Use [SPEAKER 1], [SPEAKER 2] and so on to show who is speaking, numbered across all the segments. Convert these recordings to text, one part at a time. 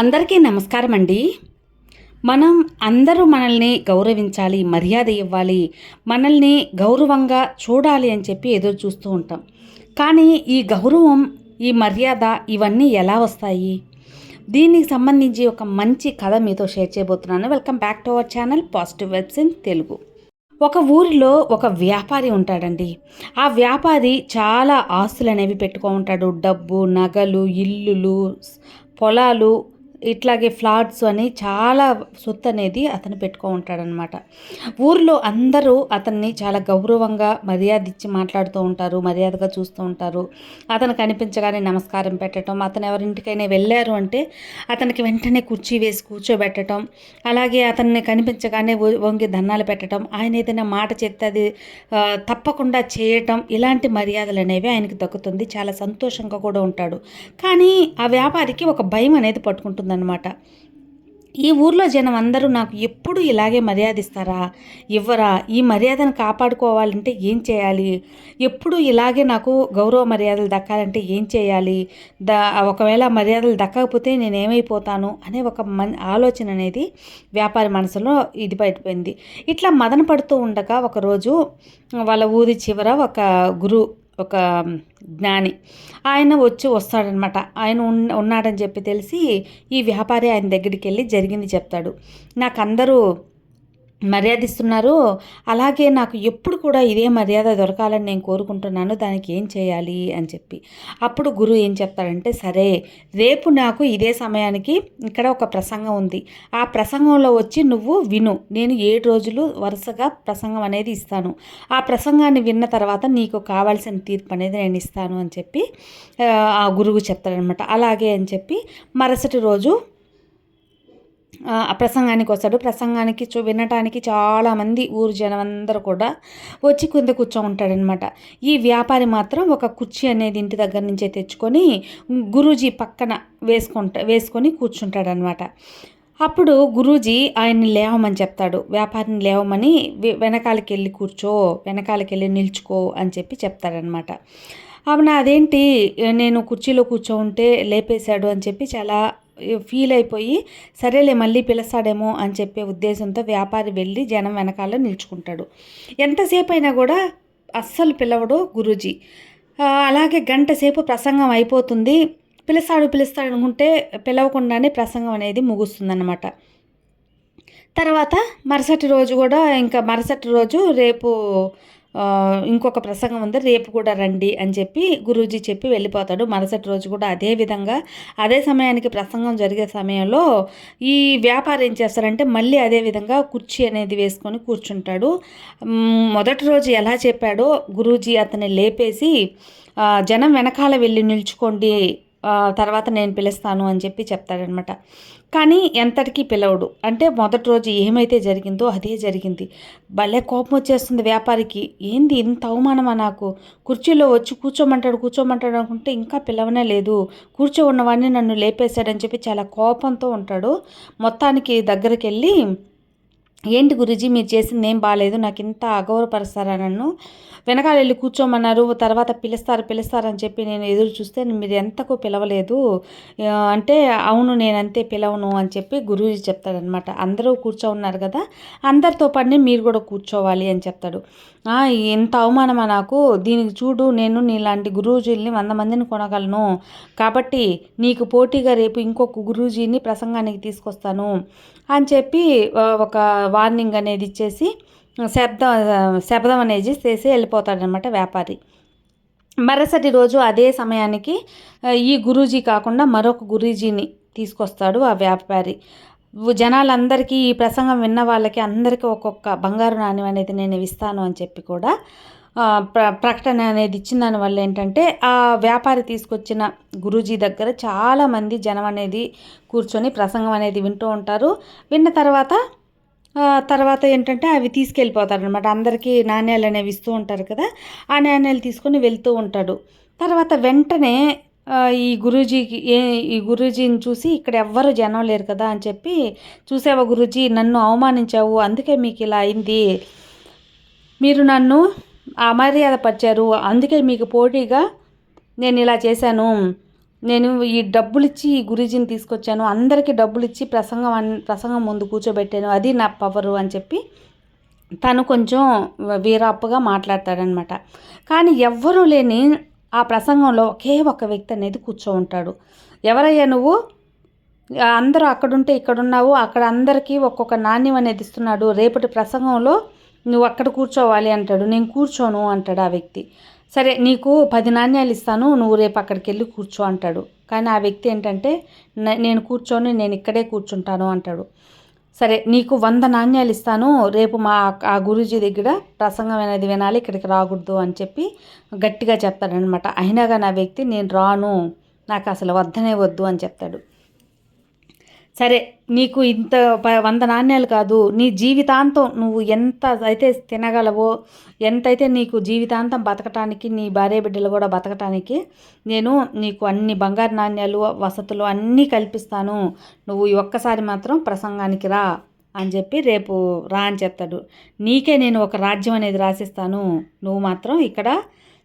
[SPEAKER 1] అందరికీ నమస్కారం అండి మనం అందరూ మనల్ని గౌరవించాలి మర్యాద ఇవ్వాలి మనల్ని గౌరవంగా చూడాలి అని చెప్పి ఏదో చూస్తూ ఉంటాం. కానీ ఈ గౌరవం ఈ మర్యాద ఇవన్నీ ఎలా వస్తాయి? దీనికి సంబంధించి ఒక మంచి కథ మీతో షేర్ చేయబోతున్నాను. Welcome back to our channel positive vibes in Telugu. ఒక ఊరిలో ఒక వ్యాపారి ఉంటాడండి. ఆ వ్యాపారి చాలా ఆస్తులు అనేవి పెట్టుకో ఉంటాడు డబ్బు నగలు ఇల్లులు పొలాలు ఇట్లాగే ఫ్లాట్స్ అని చాలా సొత్తు అనేది అతను పెట్టుకో ఉంటాడనమాట. ఊర్లో అందరూ అతన్ని చాలా గౌరవంగా మర్యాద ఇచ్చి మాట్లాడుతూ ఉంటారు మర్యాదగా చూస్తూ ఉంటారు. అతను కనిపించగానే నమస్కారం పెట్టడం అతను ఎవరింటికైనా వెళ్ళారు అంటే అతనికి వెంటనే కుర్చీ వేసి కూర్చోబెట్టడం అలాగే అతన్ని కనిపించగానే వంగి దండాలు పెట్టడం ఆయన ఏదైనా మాట చెప్తే అది తప్పకుండా చేయటం ఇలాంటి మర్యాదలు అనేవి ఆయనకి దక్కుతుంది. చాలా సంతోషంగా కూడా ఉంటాడు. కానీ ఆ వ్యాపారికి ఒక భయం అనేది పట్టుకుంటుంది. ఉంటుందన్నమాట. ఈ ఊర్లో జనం అందరూ నాకు ఎప్పుడు ఇలాగే మర్యాద ఇస్తారా ఇవ్వరా ఈ మర్యాదను కాపాడుకోవాలంటే ఏం చేయాలి? ఎప్పుడు ఇలాగే నాకు గౌరవ మర్యాదలు దక్కాలంటే ఏం చేయాలి? ద ఒకవేళ మర్యాదలు దక్కకపోతే నేను ఏమైపోతాను అనే ఒక మన్ ఆలోచన అనేది వ్యాపారి మనసులో ఇది బయటపోయింది ఇట్లా మదన పడుతూ ఉండగా ఒకరోజు వాళ్ళ ఊరి చివర ఒక గురు ఒక జ్ఞాని. ఆయన వచ్చి వస్తాడనమాట ఆయన ఉన్- ఉన్నాడని చెప్పి తెలిసి ఈ వ్యాపారి ఆయన దగ్గరికి వెళ్ళి జరిగింది చెప్తాడు. నాకు అందరూ మర్యాదిస్తున్నారు. అలాగే నాకు ఎప్పుడు కూడా ఇదే మర్యాద దొరకాలని నేను కోరుకుంటున్నాను. దానికి ఏం చేయాలి అని చెప్పి. అప్పుడు గురువు ఏం చెప్తాడంటే సరే రేపు నాకు ఇదే సమయానికి ఇక్కడ ఒక ప్రసంగం ఉంది. ఆ ప్రసంగంలో వచ్చి నువ్వు విను. నేను ఏడు రోజులు వరుసగా ప్రసంగం అనేది ఇస్తాను. ఆ ప్రసంగాన్ని విన్న తర్వాత నీకు కావాల్సిన తీర్పు అనేది నేను ఇస్తాను అని చెప్పి ఆ, గురువు చెప్తాడనమాట అలాగే అని చెప్పి మరుసటి రోజు ప్రసంగానికి వస్తాడు. ప్రసంగానికి చూ వినటానికి చాలామంది ఊరు జనం అందరూ కూడా వచ్చి కింద కూర్చో ఉంటాడనమాట ఈ వ్యాపారి మాత్రం ఒక కుర్చీ అనేది ఇంటి దగ్గర నుంచే తెచ్చుకొని గురూజీ పక్కన వేసుకుంటా వేసుకొని కూర్చుంటాడనమాట అప్పుడు గురూజీ ఆయన్ని లేవమని చెప్తాడు. వ్యాపారిని లేవమని వెనకాలకి వెళ్ళి కూర్చో వెనకాలకి వెళ్ళి నిల్చుకో అని చెప్పి చెప్తాడనమాట అవునా అదేంటి? నేను కుర్చీలో కూర్చో ఉంటే లేపేశాడు అని చెప్పి చాలా ఫీల్ అయిపోయి సరేలే మళ్ళీ పిలుస్తాడేమో అని చెప్పే ఉద్దేశంతో వ్యాపారి వెళ్ళి జనం వెనకాల నిల్చుకుంటాడు. ఎంతసేపు అయినా కూడా అస్సలు పిలవడు గురూజీ. అలాగే గంట సేపు ప్రసంగం అయిపోతుంది. పిలుస్తాడు పిలుస్తాడు అనుకుంటే పిలవకుండానే ప్రసంగం అనేది ముగుస్తుందన్నమాట. తర్వాత మరుసటి రోజు కూడా ఇంకా మరుసటి రోజు రేపు ఇంకొక ప్రసంగం ఉంది రేపు కూడా రండి అని చెప్పి గురూజీ చెప్పి వెళ్ళిపోతాడు. మరుసటి రోజు కూడా అదే విధంగా. అదే సమయానికి ప్రసంగం జరిగే సమయంలో ఈ వ్యాపారం ఏం చేస్తారంటే మళ్ళీ అదే విధంగా కుర్చీ అనేది వేసుకొని కూర్చుంటాడు. మొదటి రోజు ఎలా చెప్పాడో గురూజీ అతన్ని లేపేసి జనం వెనకాల వెళ్ళి నిల్చుకోండి తర్వాత నేను పిలుస్తాను అని చెప్పి చెప్తాడనమాట. కానీ ఎంతటికీ పిలవడు. అంటే మొదటి రోజు ఏమైతే జరిగిందో అదే జరిగింది. భలే కోపం వచ్చేస్తుంది వ్యాపారికి. ఏంది ఇంత అవమానమా నాకు? కుర్చీలో వచ్చి కూర్చోమంటాడు కూర్చోమంటాడు అనుకుంటే ఇంకా పిలవనే లేదు. కూర్చో ఉన్నవాడిని నన్ను లేపేశాడని చెప్పి చాలా కోపంతో ఉంటాడు. మొత్తానికి దగ్గరికి వెళ్ళి ఏంటి గురుజీ మీరు చేసింది ఏం బాగాలేదు నాకు ఇంత అగౌరవపరుస్తారా నన్ను? వెనకాల వెళ్ళి కూర్చోమన్నారు తర్వాత పిలుస్తారు పిలుస్తారు అని చెప్పి నేను ఎదురు చూస్తే మీరు ఎంతకు పిలవలేదు. అంటే అవును నేను అంతే పిలవను అని చెప్పి గురూజీ చెప్తాడనమాట అందరూ కూర్చో ఉన్నారు కదా అందరితో పాటునే మీరు కూడా కూర్చోవాలి అని చెప్తాడు. ఎంత అవమానమా నాకు? దీనికి చూడు నేను నీలాంటి గురూజీల్ని వంద మందిని కొనగలను. కాబట్టి నీకు పోటీగా రేపు ఇంకొక గురూజీని ప్రసంగానికి తీసుకొస్తాను అని చెప్పి ఒక వార్నింగ్ అనేది ఇచ్చేసి శబ్దం శబ్దం అనేది చేసి వెళ్ళిపోతాడనమాట వ్యాపారి. మరుసటి రోజు అదే సమయానికి ఈ గురూజీ కాకుండా మరొక గురూజీని తీసుకొస్తాడు ఆ వ్యాపారి. జనాలందరికీ ఈ ప్రసంగం విన్న వాళ్ళకి అందరికీ ఒక్కొక్క బంగారు నాణ్యం అనేది నేను ఇస్తాను అని చెప్పి కూడా ప్ర ప్రకటన అనేది ఇచ్చిన దానివల్ల ఏంటంటే ఆ వ్యాపారి తీసుకొచ్చిన గురూజీ దగ్గర చాలామంది జనం అనేది కూర్చొని ప్రసంగం అనేది వింటూ ఉంటారు. విన్న తర్వాత తర్వాత ఏంటంటే అవి తీసుకెళ్ళిపోతాడనమాట అందరికీ నాణ్యాలు అనేవి ఇస్తూ ఉంటారు కదా ఆ నాణ్యాలు తీసుకొని వెళ్తూ ఉంటాడు. తర్వాత వెంటనే ఈ గురూజీకి ఏ ఈ గురూజీని చూసి ఇక్కడ ఎవ్వరు జనం లేరు కదా అని చెప్పి చూసావా గురూజీ నన్ను అవమానించావు అందుకే మీకు ఇలా అయింది. మీరు నన్ను అమర్యాదపరిచారు అందుకే మీకు పోటీగా నేను ఇలా చేశాను. నేను ఈ డబ్బులు ఇచ్చి ఈ గురీజీని తీసుకొచ్చాను. అందరికీ డబ్బులు ఇచ్చి ప్రసంగం అన్- ప్రసంగం ముందు కూర్చోబెట్టాను. అది నా పవరు అని చెప్పి తను కొంచెం వీరాప్పుగా మాట్లాడతాడనమాట కానీ ఎవ్వరూ లేని ఆ ప్రసంగంలో ఒకే ఒక వ్యక్తి అనేది కూర్చో ఉంటాడు ఎవరయ్యా నువ్వు? అందరూ అక్కడుంటే ఇక్కడున్నావు. అక్కడ అందరికీ ఒక్కొక్క నాణ్యం అనేది ఇస్తున్నాడు. రేపటి ప్రసంగంలో నువ్వు అక్కడ కూర్చోవాలి అంటాడు. నేను కూర్చోను అంటాడు ఆ వ్యక్తి. సరే నీకు పది నాణ్యాలు ఇస్తాను నువ్వు రేపు అక్కడికి వెళ్ళి కూర్చో అంటాడు. కానీ ఆ వ్యక్తి ఏంటంటే నేను కూర్చొని నేను ఇక్కడే కూర్చుంటాను అంటాడు. సరే నీకు వంద నాణ్యాలు ఇస్తాను రేపు మా ఆ గురూజీ దగ్గర ప్రసంగం అనేది వినాలి ఇక్కడికి రాకూడదు అని చెప్పి గట్టిగా చెప్తాడనమాట అయినా కానీ ఆ వ్యక్తి నేను రాను నాకు అసలు వద్దనే వద్దు అని చెప్తాడు. సరే నీకు ఇంత వంద నాణ్యాలు కాదు నీ జీవితాంతం నువ్వు ఎంత అయితే తినగలవో ఎంతైతే నీకు జీవితాంతం బతకటానికి నీ భార్య బిడ్డలు కూడా బతకటానికి నేను నీకు అన్ని బంగారు నాణ్యాలు వసతులు అన్నీ కల్పిస్తాను. నువ్వు ఒక్కసారి మాత్రం ప్రసంగానికి రా అని చెప్పి రేపు రా అని చెప్తాడు. నీకే నేను ఒక రాజ్యం అనేది రాసిస్తాను. నువ్వు మాత్రం ఇక్కడ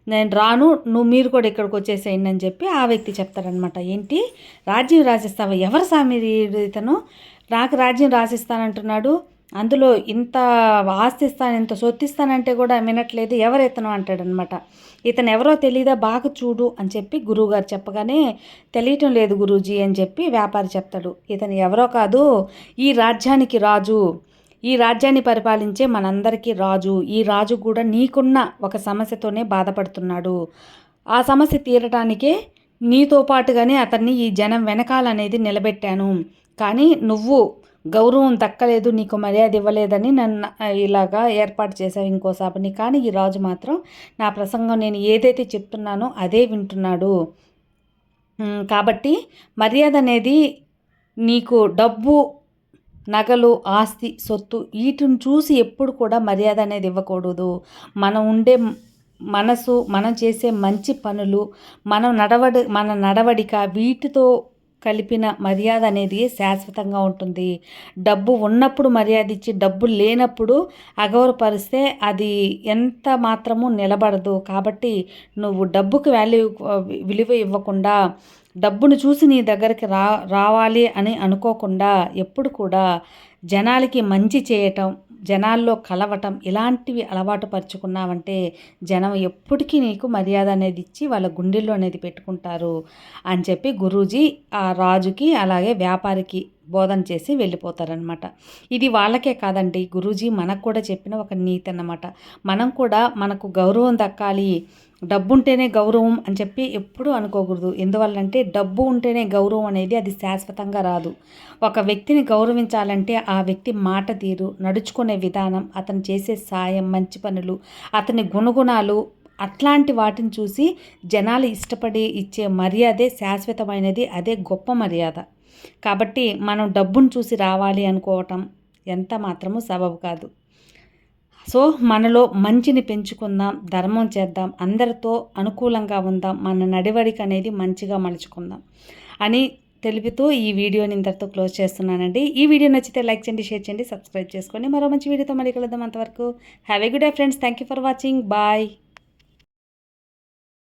[SPEAKER 1] నేను రాను నువ్వు మీరు కూడా ఇక్కడికి వచ్చేసేయండి అని చెప్పి ఆ వ్యక్తి చెప్తాడనమాట ఏంటి? రాజ్యం రాసిస్తావా? ఎవరు సామి ఇతను? నాకు రాజ్యం రాసిస్తానంటున్నాడు. అందులో ఇంత ఆస్తిస్తాను ఇంత సొత్తిస్తానంటే కూడా వినట్లేదు. ఎవరు ఇతను అంటాడనమాట ఇతను ఎవరో తెలియదా బాగా చూడు అని చెప్పి గురువుగారు చెప్పగానే తెలియటం లేదు గురూజీ అని చెప్పి వ్యాపారి చెప్తాడు. ఇతను ఎవరో కాదు ఈ రాజ్యానికి రాజు. ఈ రాజ్యాన్ని పరిపాలించే మనందరికీ రాజు. ఈ రాజు కూడా నీకున్న ఒక సమస్యతోనే బాధపడుతున్నాడు. ఆ సమస్య తీరటానికే నీతో పాటుగానే అతన్ని ఈ జనం వెనకాలనేది నిలబెట్టాను. కానీ నువ్వు గౌరవం దక్కలేదు నీకు మర్యాద ఇవ్వలేదని నన్ను ఇలాగా ఏర్పాటు చేశావు ఇంకో సభని కానీ ఈ రాజు మాత్రం నా ప్రసంగం నేను ఏదైతే చెప్తున్నానో అదే వింటున్నాడు. కాబట్టి మర్యాద అనేది నీకు డబ్బు నగలు ఆస్తి సొత్తు వీటిని చూసి ఎప్పుడు కూడా మర్యాద అనేది ఇవ్వకూడదు. మనం ఉండే మనసు మనం చేసే మంచి పనులు మనం నడవడి మన నడవడిక వీటితో కలిపిన మర్యాద అనేది శాశ్వతంగా ఉంటుంది. డబ్బు ఉన్నప్పుడు మర్యాద ఇచ్చి డబ్బు లేనప్పుడు అగౌరవపరిస్తే అది ఎంత మాత్రము నిలబడదు. కాబట్టి నువ్వు డబ్బుకు వాల్యూ విలువ ఇవ్వకుండా డబ్బును చూసి నీ దగ్గరికి రా రావాలి అని అనుకోకుండా ఎప్పుడు కూడా జనాలకి మంచి చేయటం జనాల్లో కలవటం ఇలాంటివి అలవాటు పరుచుకున్నావంటే జనం ఎప్పటికీ నీకు మర్యాద అనేది ఇచ్చి వాళ్ళ గుండెల్లో అనేది పెట్టుకుంటారు అని చెప్పి గురూజీ ఆ రాజుకి అలాగే వ్యాపారికి బోధన చేసి వెళ్ళిపోతారనమాట ఇది వాళ్ళకే కాదండి. గురూజీ మనకు కూడా చెప్పిన ఒక నీతి అన్నమాట. మనం కూడా మనకు గౌరవం దక్కాలి. డబ్బు ఉంటేనే గౌరవం అని చెప్పి ఎప్పుడూ అనుకోకూడదు. ఎందువల్లంటే డబ్బు ఉంటేనే గౌరవం అనేది అది శాశ్వతంగా రాదు. ఒక వ్యక్తిని గౌరవించాలంటే ఆ వ్యక్తి మాట తీరు నడుచుకునే విధానం అతను చేసే సాయం మంచి పనులు అతని గుణగుణాలు అట్లాంటి వాటిని చూసి జనాలు ఇష్టపడి ఇచ్చే మర్యాదే శాశ్వతమైనది. అదే గొప్ప మర్యాద. కాబట్టి మనం డబ్బును చూసి రావాలి అనుకోవటం ఎంత మాత్రము సబబు కాదు. సో మనలో మంచిని పెంచుకుందాం ధర్మం చేద్దాం అందరితో అనుకూలంగా ఉందాం మన నడివడిక అనేది మంచిగా మలుచుకుందాం అని తెలుపుతూ ఈ వీడియోని ఇంతటితో క్లోజ్ చేస్తున్నానండి. ఈ వీడియో నచ్చితే లైక్ చేయండి షేర్ చేయండి సబ్స్క్రైబ్ చేసుకోండి మరో మంచి వీడియోతో మళ్ళీ కలుద్దాం అంతవరకు. Have a good day friends thank you for watching bye